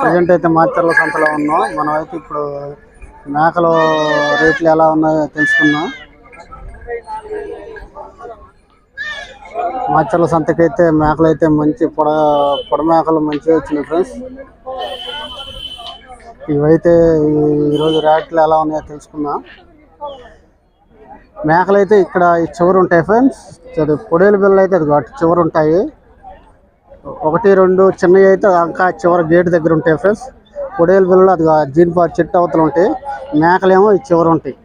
Present అయితే మాచర్ల సంతలో ఉన్నాం. మనం అయితే ఇప్పుడు మేకలు రేట్లు ఎలా ఉన్నాయో తెలుసుకున్నాం మాచర్ల సంతకైతే మేకలు అయితే మంచి పొడ పొడ మేకలు మంచిగా వచ్చినాయి ఫ్రెండ్స్ ఇవైతే ఈరోజు రేట్లు ఎలా ఉన్నాయో తెలుసుకుందాం. మేకలు అయితే ఇక్కడ ఈ చివరు ఉంటాయి ఫ్రెండ్స్ అది పొడేలు బిల్లలు అయితే అది చివరు ఉంటాయి ఒకటి రెండు చిన్నవి అయితే ఇంకా చివరి గేట్ దగ్గర ఉంటాయి ఫ్రెండ్స్ పొడేలు బిల్లలు అది జీన్పా చెట్టు అవతలు ఉంటాయి. మేకలేమో ఈ చివర ఉంటాయి.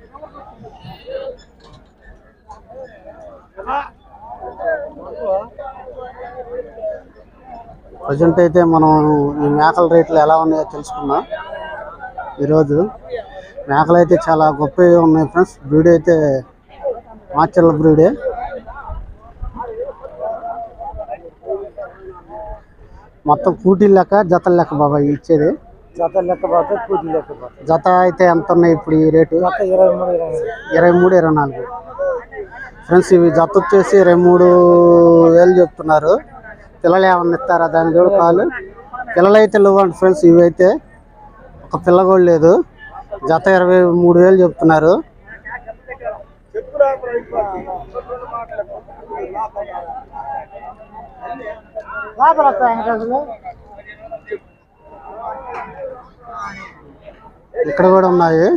ప్రజెంట్ అయితే మనం ఈ మేకల రేట్లు ఎలా ఉన్నాయో తెలుసుకున్నాం ఈరోజు మేకలు అయితే చాలా గొప్పవి ఉన్నాయి ఫ్రెండ్స్ బ్రీడ్ అయితే మాచర్ల బ్రీడే. మొత్తం కూటీలు లెక్క జతల లెక్క బాబాయ్ ఇచ్చేది. జత లెక్క పోతే కూటి లెక్క జత అయితే ఎంత ఉన్నాయి ఇప్పుడు ఈ రేటు? జత ఇరవై మూడు. ఇరవై మూడు ఇరవై నాలుగు. ఫ్రెండ్స్ ఇవి జత వచ్చేసి ఇరవై మూడు వేలు చెప్తున్నారు. పిల్లలు ఏమన్నా ఇస్తారా దాని కూడా కాలు పిల్లలు అయితే లేవండి ఫ్రెండ్స్ ఇవి అయితే ఒక పిల్ల కూడా లేదు. జత ఇరవై మూడు వేలు చెప్తున్నారు. లోపల వస్తాయి ఇక్కడ కూడా ఉన్నాయి?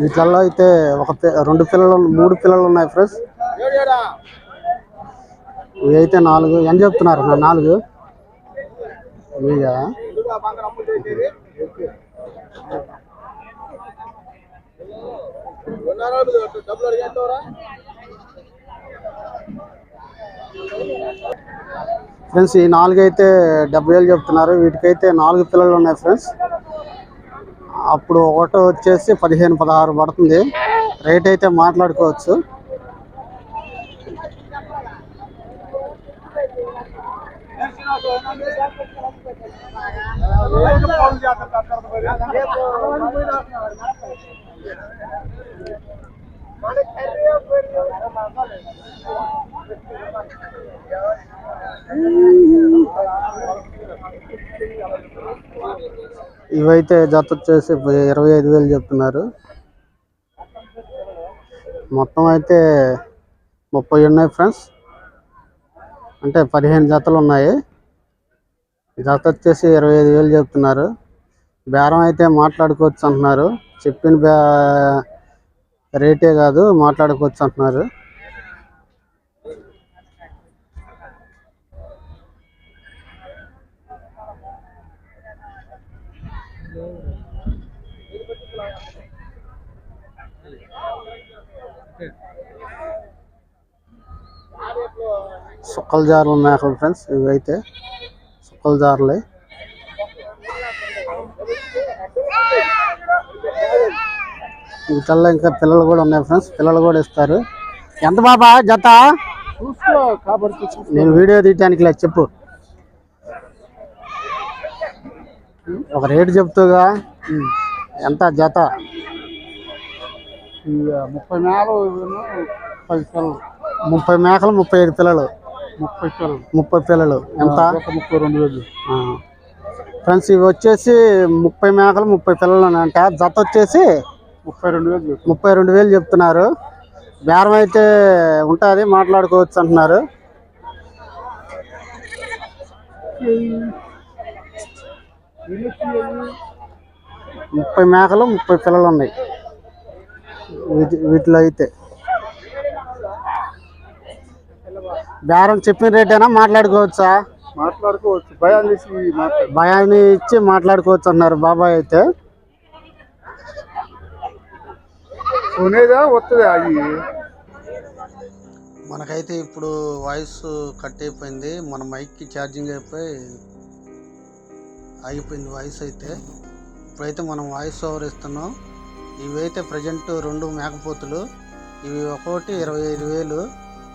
వీటిల్లో అయితే ఒక రెండు పిల్లలు మూడు పిల్లలు ఉన్నాయి ఫ్రెండ్స్. ఇవి అయితే నాలుగు. ఎంత చెప్తున్నారు? నాలుగు? ఇవి కదా ఫ్రెండ్స్ ఈ నాలుగు అయితే డెబ్బై వేలు చెప్తున్నారు. వీటికైతే నాలుగు పిల్లలు ఉన్నాయి ఫ్రెండ్స్ అప్పుడు ఒకటో వచ్చేసి పదిహేను పదహారు పడుతుంది. రేట్ అయితే మాట్లాడుకోవచ్చు. ఇవైతే జత వచ్చేసి ఇరవై ఐదు వేలు చెప్తున్నారు. మొత్తం అయితే ముప్పై ఉన్నాయి ఫ్రెండ్స్. అంటే పదిహేను జతలు ఉన్నాయి. జత వచ్చేసి ఇరవై ఐదు వేలు చెప్తున్నారు. బేరం అయితే మాట్లాడుకోవచ్చు అంటున్నారు. చెప్పిన బే రేటే కాదు మాట్లాడుకోవచ్చు అంటున్నారు. సుక్కల జారులు ఉన్నాయి అక్కడ ఫ్రెండ్స్ ఇవి అయితే సుక్కల జారులే. వీటిల్లో ఇంకా పిల్లలు కూడా ఉన్నాయి ఫ్రెండ్స్ పిల్లలు కూడా ఇస్తారు. ఎంత బాబా? జత. నేను వీడియో తీయటానికి లేదు చెప్పు. ఒక రేటు చెప్తూగా. ఎంత జత? ముప్పై ఇవిను పది పిల్లలు. ముప్పై మేకలు ముప్పై ఐదు పిల్లలు. ముప్పై పిల్లలు. ముప్పై పిల్లలు. ఎంత? ముప్పై రెండు వేలు. ఫ్రెండ్స్ ఇవి వచ్చేసి ముప్పై మేకలు ముప్పై పిల్లలు అంట జత వచ్చేసి ముప్పై రెండు వేలు చెప్తున్నారు. బేరం అయితే ఉంటుంది మాట్లాడుకోవచ్చు అంటున్నారు. ముప్పై మేకలు ముప్పై పిల్లలు ఉన్నాయి వీటి వీటిలో అయితే. బేరం చెప్పిన రేటేనా మాట్లాడుకోవచ్చా? మాట్లాడుకోవచ్చు. భయం చేసి మాట్లాడు. భయాన్ని ఇచ్చి మాట్లాడుకోవచ్చు అన్నారు బాబాయ్ అయితే. కొనేదా వస్తుంది అవి మనకైతే ఇప్పుడు వాయిస్ కట్ అయిపోయింది. మన మైక్కి ఛార్జింగ్ అయిపోయి ఆగిపోయింది వాయిస్ అయితే. ఇప్పుడైతే మనం వాయిస్ ఓవర్ ఇస్తున్నాం. ఇవైతే ప్రజెంట్ రెండు మేకపోతులు. ఇవి ఒక్కొక్కటి ఇరవై ఐదు వేలు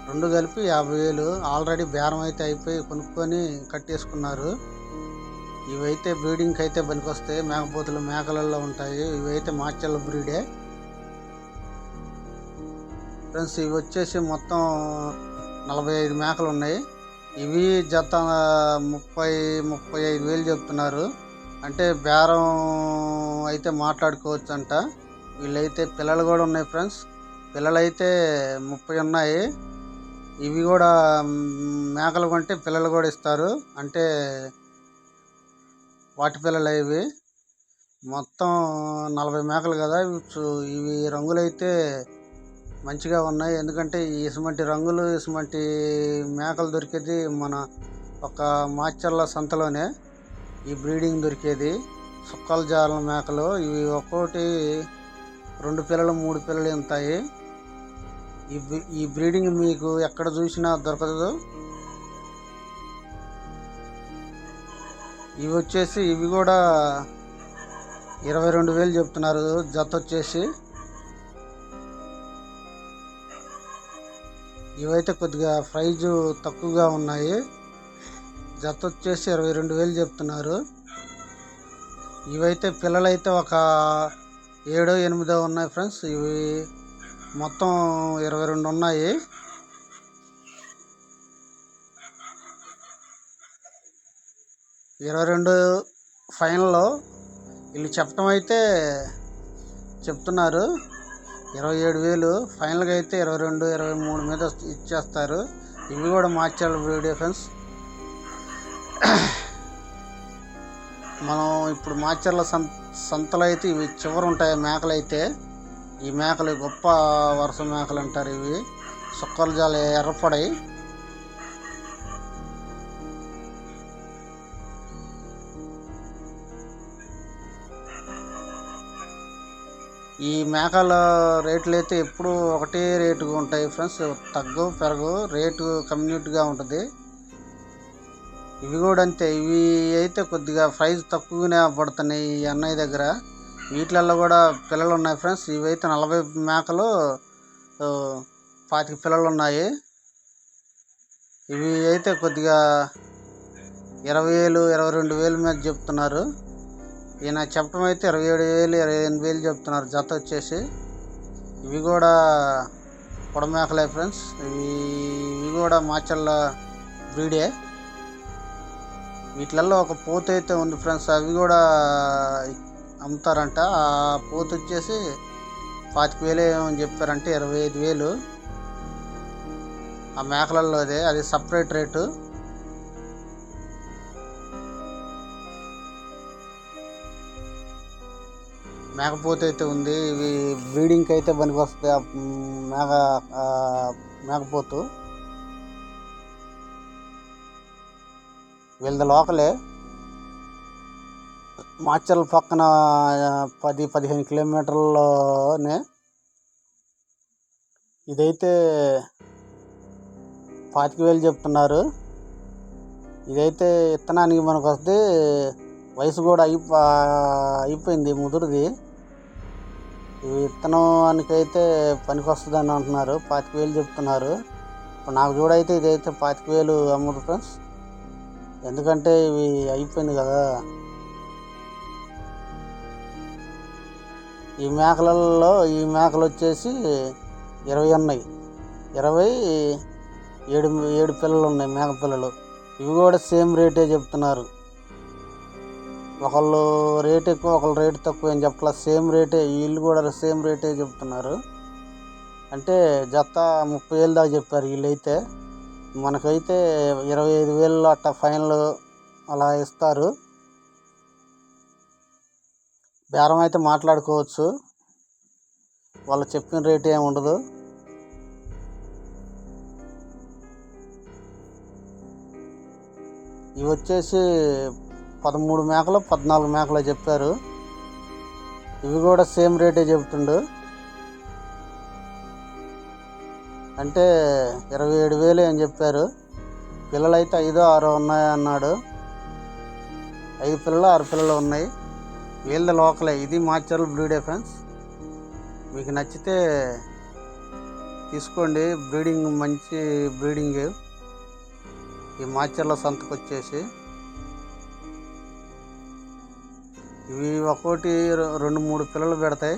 రెండు కలిపి యాభై వేలు. ఆల్రెడీ బేరం అయితే అయిపోయి కొనుక్కొని కట్టేసుకున్నారు. ఇవైతే బ్రీడింగ్కి అయితే పనికొస్తాయి. మేకపోతులు మేకలలో ఉంటాయి. ఇవైతే మాచల్ల బ్రీడే. ఫ్రెండ్స్ ఇవి వచ్చేసి మొత్తం నలభై ఐదు మేకలు ఉన్నాయి ఇవి జత ముప్పై ముప్పై ఐదు వేలు చెప్తున్నారు. అంటే బేరం అయితే మాట్లాడుకోవచ్చు అంట వీళ్ళైతే పిల్లలు కూడా ఉన్నాయి ఫ్రెండ్స్. పిల్లలు అయితే ముప్పై ఉన్నాయి. ఇవి కూడా మేకలు కొంటే పిల్లలు కూడా ఇస్తారు. అంటే వాటి పిల్లలు ఇవి. మొత్తం నలభై మేకలు కదా. ఇవి చూ- ఇవి రంగులు అయితే మంచిగా ఉన్నాయి. ఎందుకంటే ఇసుమంటి రంగులు ఇసుమంటి మేకలు దొరికేది మన ఒక మాచర్ల సంతలోనే. ఈ బ్రీడింగ్ దొరికేది. సుక్కల జాల మేకలు ఇవి ఒక్కోటి రెండు పిల్లలు మూడు పిల్లలు ఉంటాయి. ఈ ఈ బ్రీడింగ్ మీకు ఎక్కడ చూసినా దొరకదు. ఇవి వచ్చేసి ఇవి కూడా ఇరవై రెండు వేలు చెప్తున్నారు. జత వచ్చేసి. ఇవైతే కొద్దిగా ప్రైజు తక్కువగా ఉన్నాయి. జత వచ్చేసి ఇరవై రెండు వేలు చెప్తున్నారు. ఇవైతే పిల్లలైతే ఒక ఏడో ఎనిమిదో ఉన్నాయి ఫ్రెండ్స్. ఇవి మొత్తం ఇరవై రెండు ఉన్నాయి. ఇరవై రెండు ఫైనల్లో వీళ్ళు చెప్పడం అయితే చెప్తున్నారు. ఇరవై ఏడు వేలు. ఫైనల్గా అయితే ఇరవై రెండు ఇరవై మూడు మీద ఇచ్చేస్తారు. ఇవి కూడా మార్చాలి వీడియో ఫ్రెండ్స్. మనం ఇప్పుడు మాచర్ల సంత సంతలో అయితే ఇవి చివరు ఉంటాయి మేకలు అయితే. ఈ మేకలు గొప్ప వరుస మేకలు అంటారు ఇవి. సుక్కల జాల ఎర్రపడాయి ఈ మేకల రేట్లు అయితే ఎప్పుడు ఒకటే రేటుగా ఉంటాయి ఫ్రెండ్స్. తగ్గవు పెరగవు. రేటు కమ్యూనిటీగా ఉంటుంది. ఇవి కూడా అంతే. ఇవి అయితే కొద్దిగా ప్రైస్ తక్కువగానే పడుతున్నాయి ఈ అన్నయ్య దగ్గర. వీటిలలో కూడా పిల్లలు ఉన్నాయి ఫ్రెండ్స్. ఇవి అయితే నలభై మేకలు పాతిక పిల్లలు ఉన్నాయి. ఇవి అయితే కొద్దిగా ఇరవై వేలు ఇరవై రెండు వేలు మీద చెప్తున్నారు. ఈయన చెప్పడం అయితే ఇరవై ఏడు వేలు ఇరవై ఎనిమిది వేలు చెప్తున్నారు. జత వచ్చేసి. ఇవి కూడా పొడమేకలే ఫ్రెండ్స్. ఇవి ఇవి కూడా మాచల్ల బ్రీడే. వీటిలలో ఒక పోత అయితే ఉంది ఫ్రెండ్స్. అవి కూడా అమ్ముతారంట. ఆ పోత వచ్చేసి పాతిక వేలు ఏమని చెప్పారంటే ఇరవై ఐదు వేలు. ఆ మేకలలో అదే అది సపరేట్ రేటు. మేకపోత అయితే ఉంది. ఇవి బ్రీడింగ్కి అయితే పనికి వస్తుంది ఆ మేక మేకపోతు. వీళ్ళ లోకలే. మాచల్ పక్కన పది పదిహేను కిలోమీటర్లలోనే ఇదైతే పాతిక వేలు చెప్తున్నారు. ఇదైతే ఇత్తనానికి మనకు వస్తే వయసు కూడా అయిపో అయిపోయింది ముదురుది. ఈ విత్తనానికైతే పనికి వస్తుందని అంటున్నారు. పాతిక వేలు చెప్తున్నారు. ఇప్పుడు నాకు చూడైతే ఇదైతే పాతిక వేలు అమ్ముడు ఫ్రెండ్స్. ఎందుకంటే ఇవి అయిపోయింది కదా. ఈ మేకలలో ఈ మేకలు వచ్చేసి ఇరవై ఉన్నాయి. ఇరవై ఏడు ఏడు పిల్లలు ఉన్నాయి మేక పిల్లలు. ఇవి కూడా సేమ్ రేటే చెప్తున్నారు. ఒకళ్ళు రేట్ ఎక్కువ ఒకళ్ళు రేట్ తక్కువ అని చెప్పట్లా. సేమ్ రేటే వీళ్ళు కూడా సేమ్ రేటే చెప్తున్నారు. అంటే జత ముప్పై వేలు దాకా చెప్పారు వీళ్ళైతే. మనకైతే ఇరవై ఐదు వేలు అట్ట ఫైనల్ అలా ఇస్తారు. బేరం అయితే మాట్లాడుకోవచ్చు. వాళ్ళు చెప్పిన రేట్ ఏమి ఉండదు. ఇవి వచ్చేసి పదమూడు మేకలు పద్నాలుగు మేకలు చెప్పారు. ఇవి కూడా సేమ్ రేటే చెబుతుండు. అంటే ఇరవై ఏడు వేలు అని చెప్పారు. పిల్లలు అయితే ఐదో ఆరో ఉన్నాయి అన్నాడు. ఐదు పిల్లలు ఆరు పిల్లలు ఉన్నాయి. వీళ్ళ లోకలే. ఇది మాచరల్ బ్రీడే ఫ్రెండ్స్. మీకు నచ్చితే తీసుకోండి. బ్రీడింగ్ మంచి బ్రీడింగ్. ఈ మాచర్ల సంతకు వచ్చేసి ఇవి ఒక్కోటి రెండు మూడు పిల్లలు పెడతాయి.